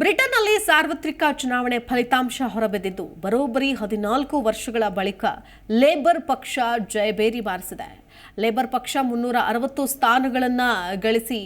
ಬ್ರಿಟನ್ನಲ್ಲಿ ಸಾರ್ವತ್ರಿಕ ಚುನಾವಣೆ ಫಲಿತಾಂಶ ಹೊರಬಿದ್ದಿದ್ದು, ಬರೋಬ್ಬರಿ ಹದಿನಾಲ್ಕು ವರ್ಷಗಳ ಬಳಿಕ ಲೇಬರ್ ಪಕ್ಷ ಜಯಬೇರಿ ಬಾರಿಸಿದೆ. ಲೇಬರ್ ಪಕ್ಷ ಮುನ್ನೂರ ಅರವತ್ತು ಸ್ಥಾನಗಳನ್ನು ಗಳಿಸಿ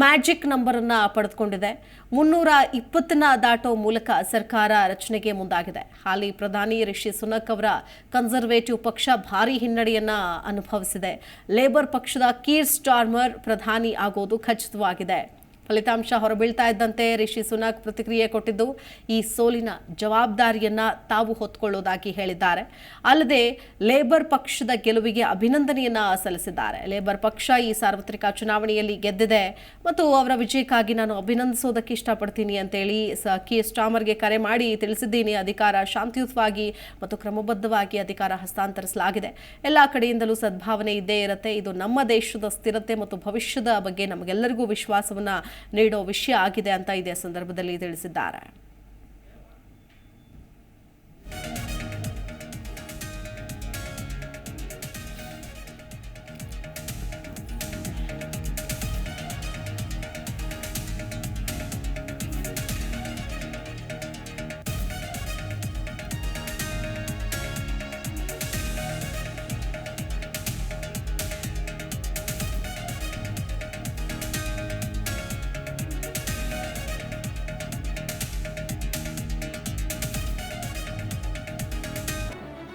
ಮ್ಯಾಜಿಕ್ ನಂಬರನ್ನು ಪಡೆದುಕೊಂಡಿದೆ. ಮುನ್ನೂರ ಇಪ್ಪತ್ತನ್ನ ದಾಟೋ ಮೂಲಕ ಸರ್ಕಾರ ರಚನೆಗೆ ಮುಂದಾಗಿದೆ. ಹಾಲಿ ಪ್ರಧಾನಿ ರಿಷಿ ಸುನಕ್ ಅವರ ಕನ್ಸರ್ವೇಟಿವ್ ಪಕ್ಷ ಭಾರೀ ಹಿನ್ನಡೆಯನ್ನು ಅನುಭವಿಸಿದೆ. ಲೇಬರ್ ಪಕ್ಷದ ಕೀರ್ ಸ್ಟಾರ್ಮರ್ ಪ್ರಧಾನಿ ಆಗೋದು ಖಚಿತವಾಗಿದೆ. ಫಲಿತಾಂಶ ಹೊರಬೀಳ್ತಾ ಇದ್ದಂತೆ ರಿಷಿ ಸುನಾಕ್ ಪ್ರತಿಕ್ರಿಯೆ ಕೊಟ್ಟಿದ್ದು, ಈ ಸೋಲಿನ ಜವಾಬ್ದಾರಿಯನ್ನ ತಾವು ಹೊತ್ಕೊಳ್ಳೋದಾಗಿ ಹೇಳಿದ್ದಾರೆ. ಅಲ್ಲದೆ, ಲೇಬರ್ ಪಕ್ಷದ ಗೆಲುವಿಗೆ ಅಭಿನಂದನೆಯನ್ನ ಸಲ್ಲಿಸಿದ್ದಾರೆ. ಲೇಬರ್ ಪಕ್ಷ ಈ ಸಾರ್ವತ್ರಿಕ ಚುನಾವಣೆಯಲ್ಲಿ ಗೆದ್ದಿದೆ ಮತ್ತು ಅವರ ವಿಜಯಕ್ಕಾಗಿ ನಾನು ಅಭಿನಂದಿಸೋದಕ್ಕೆ ಇಷ್ಟಪಡ್ತೀನಿ ಅಂತೇಳಿ ಕಿ ಸ್ಟಾಮರ್ಗೆ ಕರೆ ಮಾಡಿ ತಿಳಿಸಿದ್ದೀನಿ. ಅಧಿಕಾರ ಶಾಂತಿಯುತವಾಗಿ ಮತ್ತು ಕ್ರಮಬದ್ಧವಾಗಿ ಅಧಿಕಾರ ಹಸ್ತಾಂತರಿಸಲಾಗಿದೆ. ಎಲ್ಲ ಕಡೆಯಿಂದಲೂ ಸದ್ಭಾವನೆ ಇದ್ದೇ ಇರುತ್ತೆ. ಇದು ನಮ್ಮ ದೇಶದ ಸ್ಥಿರತೆ ಮತ್ತು ಭವಿಷ್ಯದ ಬಗ್ಗೆ ನಮಗೆಲ್ಲರಿಗೂ ವಿಶ್ವಾಸವನ್ನ ನೀಡೋ ವಿಷಯ ಆಗಿದೆ ಅಂತ ಇದೇ ಸಂದರ್ಭದಲ್ಲಿ ತಿಳಿಸಿದ್ದಾರೆ.